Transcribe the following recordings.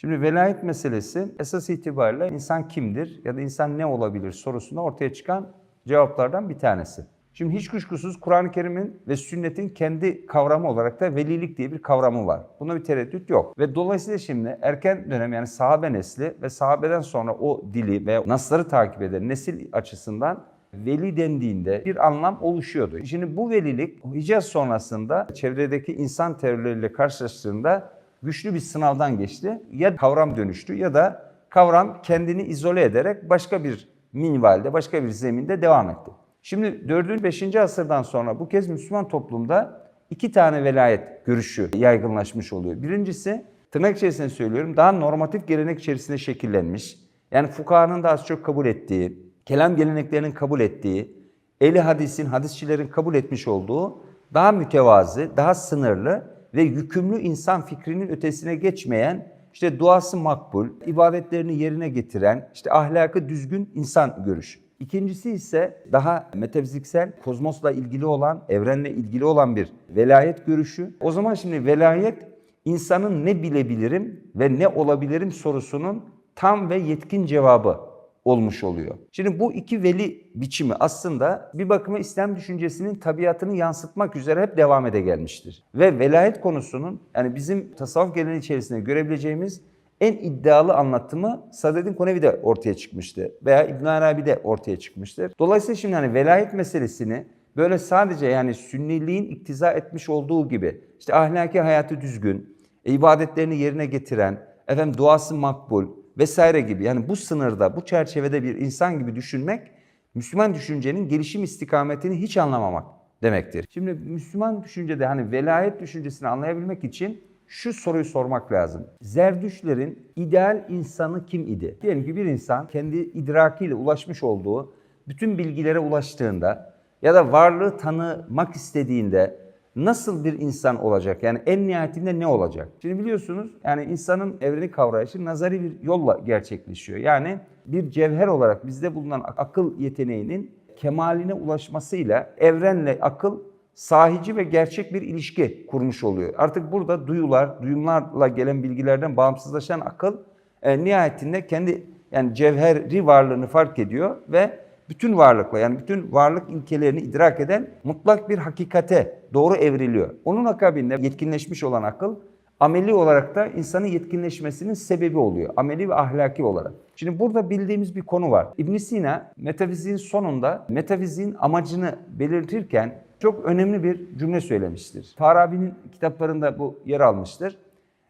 Şimdi velayet meselesi esas itibariyle insan kimdir ya da insan ne olabilir sorusunda ortaya çıkan cevaplardan bir tanesi. Şimdi hiç kuşkusuz Kur'an-ı Kerim'in ve sünnetin kendi kavramı olarak da velilik diye bir kavramı var. Buna bir tereddüt yok. Ve dolayısıyla şimdi erken dönem yani sahabe nesli ve sahabeden sonra o dili ve nasları takip eden nesil açısından veli dendiğinde bir anlam oluşuyordu. Şimdi bu velilik Hicaz sonrasında çevredeki insan terörleriyle karşılaştığında güçlü bir sınavdan geçti. Ya kavram dönüştü ya da kavram kendini izole ederek başka bir minvalde, başka bir zeminde devam etti. Şimdi 4. 5. asırdan sonra bu kez Müslüman toplumda iki tane velayet görüşü yaygınlaşmış oluyor. Birincisi tırnak içerisinde söylüyorum daha normatif gelenek içerisinde şekillenmiş. Yani fukahanın da az çok kabul ettiği, kelam geleneklerinin kabul ettiği, eli hadisin, hadisçilerin kabul etmiş olduğu daha mütevazı, daha sınırlı ve yükümlü insan fikrinin ötesine geçmeyen, işte duası makbul, ibadetlerini yerine getiren, işte ahlakı düzgün insan görüşü. İkincisi ise daha metafiziksel, kozmosla ilgili olan, evrenle ilgili olan bir velayet görüşü. O zaman şimdi velayet insanın ne bilebilirim ve ne olabilirim sorusunun tam ve yetkin cevabı olmuş oluyor. Şimdi bu iki veli biçimi aslında bir bakıma İslam düşüncesinin tabiatını yansıtmak üzere hep devam ede gelmiştir. Ve velayet konusunun yani bizim tasavvuf geleneği içerisinde görebileceğimiz en iddialı anlatımı Sadreddin Konevi'de ortaya çıkmıştı veya İbn Arabi'de ortaya çıkmıştır. Dolayısıyla şimdi hani velayet meselesini böyle sadece yani sünniliğin iktiza etmiş olduğu gibi işte ahlaki hayatı düzgün, ibadetlerini yerine getiren, efendim duası makbul vesaire gibi yani bu sınırda, bu çerçevede bir insan gibi düşünmek Müslüman düşüncenin gelişim istikametini hiç anlamamak demektir. Şimdi Müslüman düşüncede hani velayet düşüncesini anlayabilmek için şu soruyu sormak lazım. Zerdüşlerin ideal insanı kim idi? Diyelim ki bir insan kendi idrakiyle ulaşmış olduğu bütün bilgilere ulaştığında ya da varlığı tanımak istediğinde nasıl bir insan olacak? Yani en nihayetinde ne olacak? Şimdi biliyorsunuz yani insanın evreni kavrayışı nazari bir yolla gerçekleşiyor. Yani bir cevher olarak bizde bulunan akıl yeteneğinin kemaline ulaşmasıyla evrenle akıl sahici ve gerçek bir ilişki kurmuş oluyor. Artık burada duyular, duyumlarla gelen bilgilerden bağımsızlaşan akıl e, nihayetinde kendi yani cevheri varlığını fark ediyor ve bütün varlıkla yani bütün varlık ilkelerini idrak eden mutlak bir hakikate doğru evriliyor. Onun akabinde yetkinleşmiş olan akıl ameli olarak da insanın yetkinleşmesinin sebebi oluyor. Ameli ve ahlaki olarak. Şimdi burada bildiğimiz bir konu var. ibn Sina metafiziğin sonunda metafiziğin amacını belirtirken çok önemli bir cümle söylemiştir. Farabi'nin kitaplarında bu yer almıştır.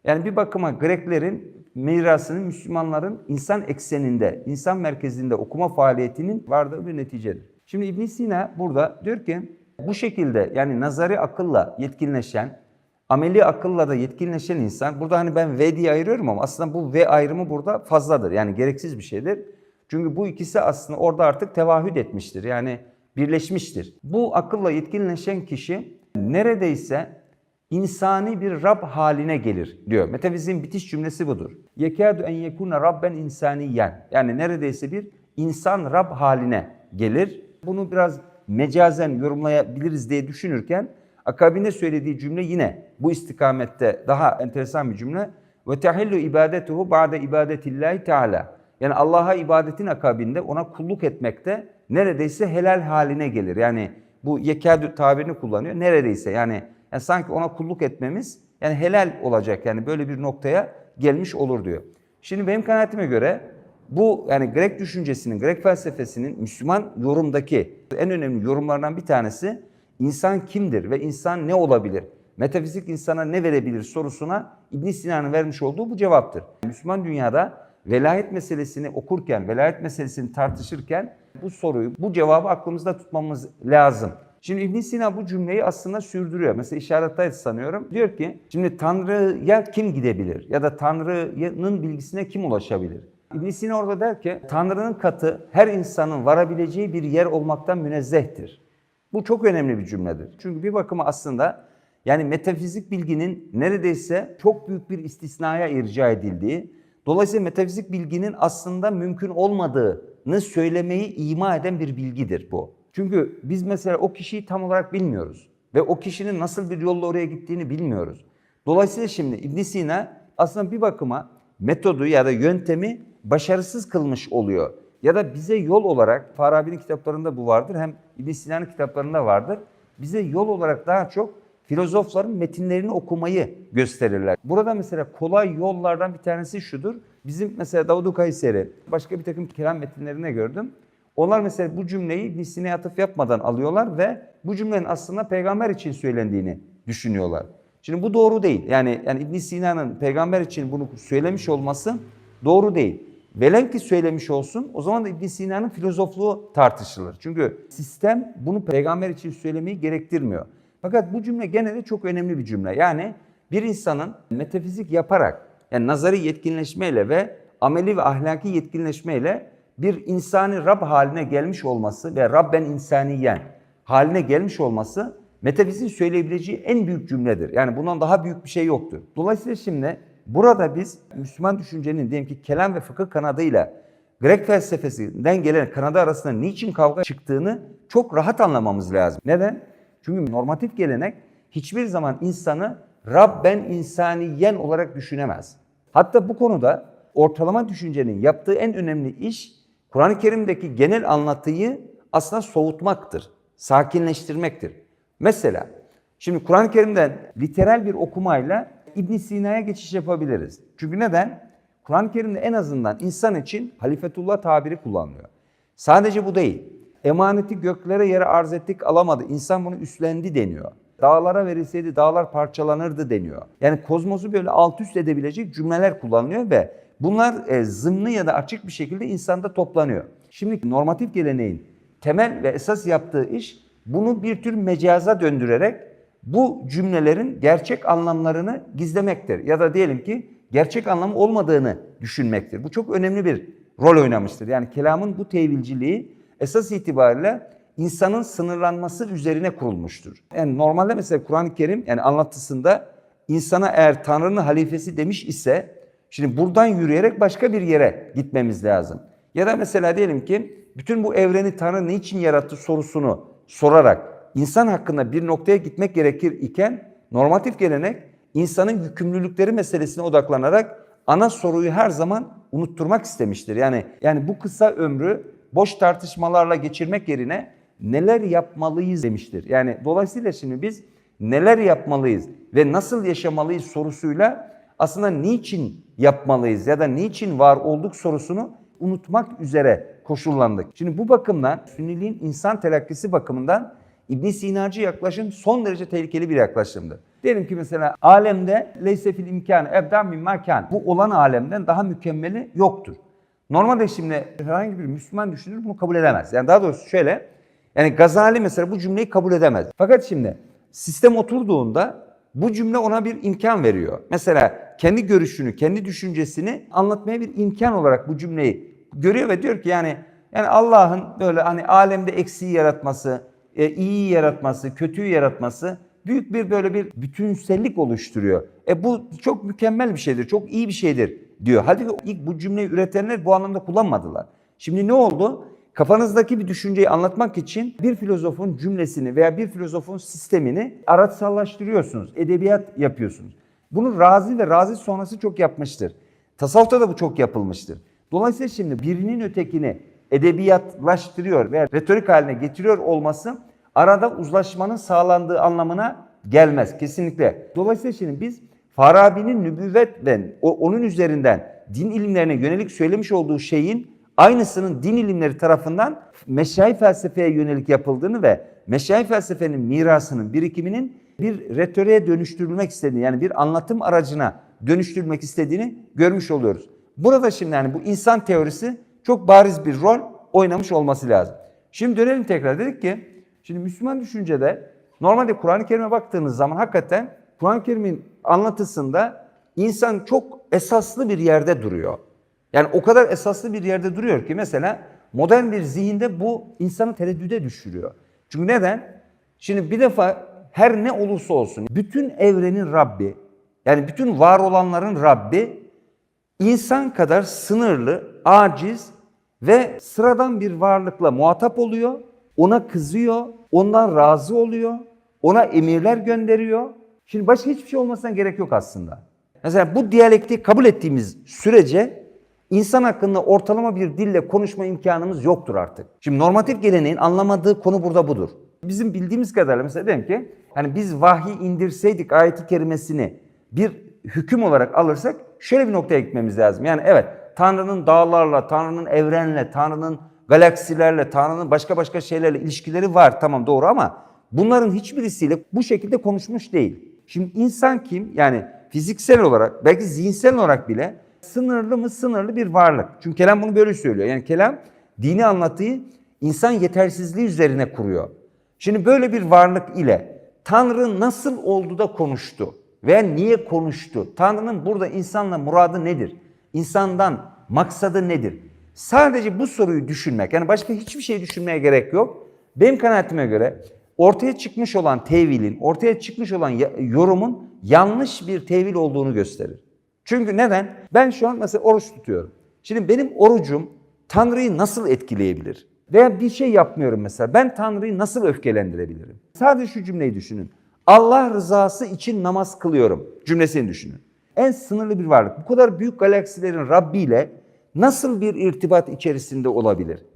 Yani bir bakıma Greklerin mirasının Müslümanların insan ekseninde, insan merkezinde okuma faaliyetinin vardığı bir neticedir. Şimdi ibn Sina burada diyor ki bu şekilde yani nazari akılla yetkinleşen, ameli akılla da yetkinleşen insan, burada hani ben V diye ayırıyorum ama aslında bu V ayrımı burada fazladır. Yani gereksiz bir şeydir. Çünkü bu ikisi aslında orada artık tevahüd etmiştir. Yani birleşmiştir. Bu akılla yetkinleşen kişi neredeyse insani bir Rab haline gelir diyor. Metafizin bitiş cümlesi budur. Yekâdu en yekûne rabben insaniyen. Yani neredeyse bir insan Rab haline gelir. Bunu biraz mecazen yorumlayabiliriz diye düşünürken akabinde söylediği cümle yine bu istikamette daha enteresan bir cümle. Ve tehillu ibadetuhu ba'de ibadetillahi teala. Yani Allah'a ibadetin akabinde ona kulluk etmekte neredeyse helal haline gelir. Yani bu yekâdü tabirini kullanıyor. Neredeyse yani, yani sanki ona kulluk etmemiz yani helal olacak. Yani böyle bir noktaya gelmiş olur diyor. Şimdi benim kanaatime göre bu yani Grek düşüncesinin, Grek felsefesinin Müslüman yorumdaki en önemli yorumlarından bir tanesi insan kimdir ve insan ne olabilir? Metafizik insana ne verebilir sorusuna İbn Sina'nın vermiş olduğu bu cevaptır. Müslüman dünyada velayet meselesini okurken, velayet meselesini tartışırken bu soruyu, bu cevabı aklımızda tutmamız lazım. Şimdi ibn Sina bu cümleyi aslında sürdürüyor. Mesela işarettaydı sanıyorum. Diyor ki şimdi Tanrı'ya kim gidebilir? Ya da Tanrı'nın bilgisine kim ulaşabilir? ibn Sina orada der ki Tanrı'nın katı her insanın varabileceği bir yer olmaktan münezzehtir. Bu çok önemli bir cümledir. Çünkü bir bakıma aslında yani metafizik bilginin neredeyse çok büyük bir istisnaya irca edildiği, dolayısıyla metafizik bilginin aslında mümkün olmadığını söylemeyi ima eden bir bilgidir bu. Çünkü biz mesela o kişiyi tam olarak bilmiyoruz ve o kişinin nasıl bir yolla oraya gittiğini bilmiyoruz. Dolayısıyla şimdi İbn Sina aslında bir bakıma metodu ya da yöntemi başarısız kılmış oluyor. Ya da bize yol olarak, Farabi'nin kitaplarında bu vardır, hem İbn Sina'nın kitaplarında vardır. Bize yol olarak daha çok filozofların metinlerini okumayı gösterirler. Burada mesela kolay yollardan bir tanesi şudur. Bizim mesela Davud Kayseri, başka bir takım kelam metinlerine gördüm. Onlar mesela bu cümleyi Sina'ya atıf yapmadan alıyorlar ve bu cümlenin aslında peygamber için söylendiğini düşünüyorlar. Şimdi bu doğru değil. Yani yani İbn Sina'nın peygamber için bunu söylemiş olması doğru değil. Velev ki söylemiş olsun o zaman da İbn Sina'nın filozofluğu tartışılır. Çünkü sistem bunu peygamber için söylemeyi gerektirmiyor. Fakat bu cümle gene de çok önemli bir cümle. Yani bir insanın metafizik yaparak yani nazari yetkinleşmeyle ve ameli ve ahlaki yetkinleşmeyle bir insani Rab haline gelmiş olması ve Rabben insaniyen haline gelmiş olması metafizin söyleyebileceği en büyük cümledir. Yani bundan daha büyük bir şey yoktur. Dolayısıyla şimdi burada biz Müslüman düşüncenin diyelim ki kelam ve fıkıh kanadıyla Grek felsefesinden gelen kanadı arasında niçin kavga çıktığını çok rahat anlamamız lazım. Neden? Çünkü normatif gelenek hiçbir zaman insanı Rabben insaniyen olarak düşünemez. Hatta bu konuda ortalama düşüncenin yaptığı en önemli iş Kur'an-ı Kerim'deki genel anlatıyı aslında soğutmaktır, sakinleştirmektir. Mesela şimdi Kur'an-ı Kerim'den literal bir okumayla İbn Sina'ya geçiş yapabiliriz. Çünkü neden? Kur'an-ı Kerim'de en azından insan için halifetullah tabiri kullanılıyor. Sadece bu değil. Emaneti göklere yere arz ettik alamadı. İnsan bunu üstlendi deniyor. Dağlara verilseydi dağlar parçalanırdı deniyor. Yani kozmosu böyle alt üst edebilecek cümleler kullanılıyor ve bunlar e, zımni ya da açık bir şekilde insanda toplanıyor. Şimdi normatif geleneğin temel ve esas yaptığı iş bunu bir tür mecaza döndürerek bu cümlelerin gerçek anlamlarını gizlemektir. Ya da diyelim ki gerçek anlamı olmadığını düşünmektir. Bu çok önemli bir rol oynamıştır. Yani kelamın bu tevilciliği esas itibariyle insanın sınırlanması üzerine kurulmuştur. Yani normalde mesela Kur'an-ı Kerim yani anlatısında insana eğer Tanrı'nın halifesi demiş ise şimdi buradan yürüyerek başka bir yere gitmemiz lazım. Ya da mesela diyelim ki bütün bu evreni Tanrı niçin yarattı sorusunu sorarak insan hakkında bir noktaya gitmek gerekir iken normatif gelenek insanın yükümlülükleri meselesine odaklanarak ana soruyu her zaman unutturmak istemiştir. Yani yani bu kısa ömrü boş tartışmalarla geçirmek yerine neler yapmalıyız demiştir. Yani dolayısıyla şimdi biz neler yapmalıyız ve nasıl yaşamalıyız sorusuyla aslında niçin yapmalıyız ya da niçin var olduk sorusunu unutmak üzere koşullandık. Şimdi bu bakımdan Sünniliğin insan telakkisi bakımından İbn Sinacı yaklaşım son derece tehlikeli bir yaklaşımdır. Diyelim ki mesela alemde leyse fil imkanı ebda mimma kan. Bu olan alemden daha mükemmeli yoktur. Normalde şimdi herhangi bir Müslüman düşünür bunu kabul edemez. Yani daha doğrusu şöyle. Yani Gazali mesela bu cümleyi kabul edemez. Fakat şimdi sistem oturduğunda bu cümle ona bir imkan veriyor. Mesela kendi görüşünü, kendi düşüncesini anlatmaya bir imkan olarak bu cümleyi görüyor ve diyor ki yani yani Allah'ın böyle hani alemde eksiği yaratması, e, iyi yaratması, kötüyü yaratması büyük bir böyle bir bütünsellik oluşturuyor. E bu çok mükemmel bir şeydir, çok iyi bir şeydir diyor. Halbuki ilk bu cümleyi üretenler bu anlamda kullanmadılar. Şimdi ne oldu? Kafanızdaki bir düşünceyi anlatmak için bir filozofun cümlesini veya bir filozofun sistemini araçsallaştırıyorsunuz, edebiyat yapıyorsunuz. Bunu Razi ve Razi sonrası çok yapmıştır. Tasavvufta da bu çok yapılmıştır. Dolayısıyla şimdi birinin ötekini edebiyatlaştırıyor veya retorik haline getiriyor olması arada uzlaşmanın sağlandığı anlamına gelmez kesinlikle. Dolayısıyla şimdi biz Farabi'nin nübüvvetle o, onun üzerinden din ilimlerine yönelik söylemiş olduğu şeyin aynısının din ilimleri tarafından meşayi felsefeye yönelik yapıldığını ve meşayi felsefenin mirasının birikiminin bir retoriğe dönüştürülmek istediğini yani bir anlatım aracına dönüştürülmek istediğini görmüş oluyoruz. Burada şimdi yani bu insan teorisi çok bariz bir rol oynamış olması lazım. Şimdi dönelim tekrar dedik ki şimdi Müslüman düşüncede normalde Kur'an-ı Kerim'e baktığınız zaman hakikaten Kur'an-ı Kerim'in anlatısında insan çok esaslı bir yerde duruyor. Yani o kadar esaslı bir yerde duruyor ki mesela modern bir zihinde bu insanı tereddüde düşürüyor. Çünkü neden? Şimdi bir defa her ne olursa olsun bütün evrenin Rabbi yani bütün var olanların Rabbi insan kadar sınırlı, aciz ve sıradan bir varlıkla muhatap oluyor. Ona kızıyor, ondan razı oluyor, ona emirler gönderiyor. Şimdi başka hiçbir şey olmasına gerek yok aslında. Mesela bu diyalektiği kabul ettiğimiz sürece insan hakkında ortalama bir dille konuşma imkanımız yoktur artık. Şimdi normatif geleneğin anlamadığı konu burada budur. Bizim bildiğimiz kadarıyla mesela diyelim ki hani biz vahiy indirseydik ayeti kerimesini bir hüküm olarak alırsak şöyle bir noktaya gitmemiz lazım. Yani evet Tanrı'nın dağlarla, Tanrı'nın evrenle, Tanrı'nın galaksilerle, Tanrı'nın başka başka şeylerle ilişkileri var tamam doğru ama bunların hiçbirisiyle bu şekilde konuşmuş değil. Şimdi insan kim? Yani fiziksel olarak belki zihinsel olarak bile sınırlı mı sınırlı bir varlık. Çünkü kelam bunu böyle söylüyor. Yani kelam dini anlatıyı insan yetersizliği üzerine kuruyor. Şimdi böyle bir varlık ile Tanrı nasıl oldu da konuştu veya niye konuştu? Tanrı'nın burada insanla muradı nedir? İnsandan maksadı nedir? Sadece bu soruyu düşünmek, yani başka hiçbir şey düşünmeye gerek yok. Benim kanaatime göre ortaya çıkmış olan tevilin, ortaya çıkmış olan yorumun yanlış bir tevil olduğunu gösterir. Çünkü neden? Ben şu an mesela oruç tutuyorum. Şimdi benim orucum Tanrı'yı nasıl etkileyebilir? Veya bir şey yapmıyorum mesela. Ben Tanrı'yı nasıl öfkelendirebilirim? Sadece şu cümleyi düşünün. Allah rızası için namaz kılıyorum cümlesini düşünün. En sınırlı bir varlık. Bu kadar büyük galaksilerin Rabbi ile nasıl bir irtibat içerisinde olabilir?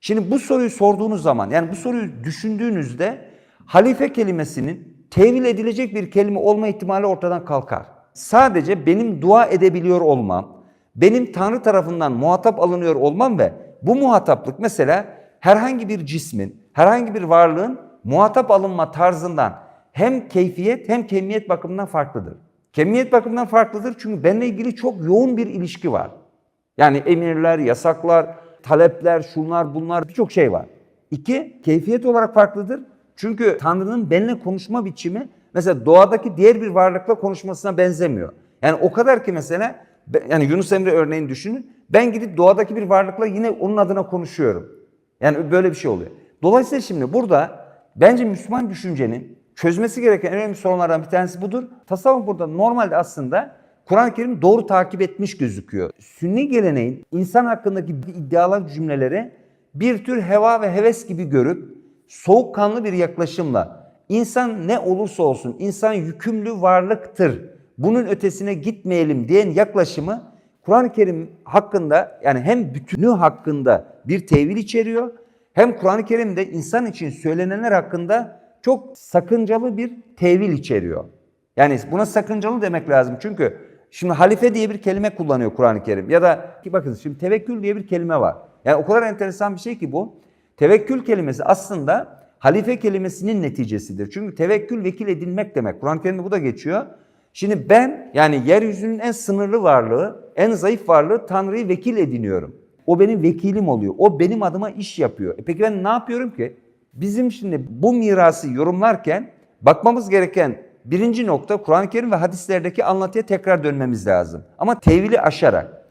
Şimdi bu soruyu sorduğunuz zaman yani bu soruyu düşündüğünüzde halife kelimesinin tevil edilecek bir kelime olma ihtimali ortadan kalkar. Sadece benim dua edebiliyor olmam, benim Tanrı tarafından muhatap alınıyor olmam ve bu muhataplık mesela herhangi bir cismin, herhangi bir varlığın muhatap alınma tarzından hem keyfiyet hem kemiyet bakımından farklıdır. Kemiyet bakımından farklıdır çünkü benimle ilgili çok yoğun bir ilişki var. Yani emirler, yasaklar, talepler, şunlar bunlar birçok şey var. İki, keyfiyet olarak farklıdır. Çünkü Tanrı'nın benimle konuşma biçimi mesela doğadaki diğer bir varlıkla konuşmasına benzemiyor. Yani o kadar ki mesela yani Yunus Emre örneğini düşünün. Ben gidip doğadaki bir varlıkla yine onun adına konuşuyorum. Yani böyle bir şey oluyor. Dolayısıyla şimdi burada bence Müslüman düşüncenin çözmesi gereken en önemli sorunlardan bir tanesi budur. Tasavvuf burada normalde aslında Kur'an-ı Kerim doğru takip etmiş gözüküyor. Sünni geleneğin insan hakkındaki iddialar cümleleri bir tür heva ve heves gibi görüp soğukkanlı bir yaklaşımla insan ne olursa olsun insan yükümlü varlıktır. Bunun ötesine gitmeyelim diyen yaklaşımı Kur'an-ı Kerim hakkında yani hem bütünlüğü hakkında bir tevil içeriyor hem Kur'an-ı Kerim'de insan için söylenenler hakkında çok sakıncalı bir tevil içeriyor. Yani buna sakıncalı demek lazım çünkü şimdi halife diye bir kelime kullanıyor Kur'an-ı Kerim ya da ki bakın şimdi tevekkül diye bir kelime var. Yani o kadar enteresan bir şey ki bu. Tevekkül kelimesi aslında halife kelimesinin neticesidir. Çünkü tevekkül vekil edinmek demek. Kur'an-ı Kerim'de bu da geçiyor. Şimdi ben yani yeryüzünün en sınırlı varlığı, en zayıf varlığı Tanrı'yı vekil ediniyorum. O benim vekilim oluyor. O benim adıma iş yapıyor. E peki ben ne yapıyorum ki? Bizim şimdi bu mirası yorumlarken bakmamız gereken birinci nokta Kur'an-ı Kerim ve hadislerdeki anlatıya tekrar dönmemiz lazım. Ama tevili aşarak.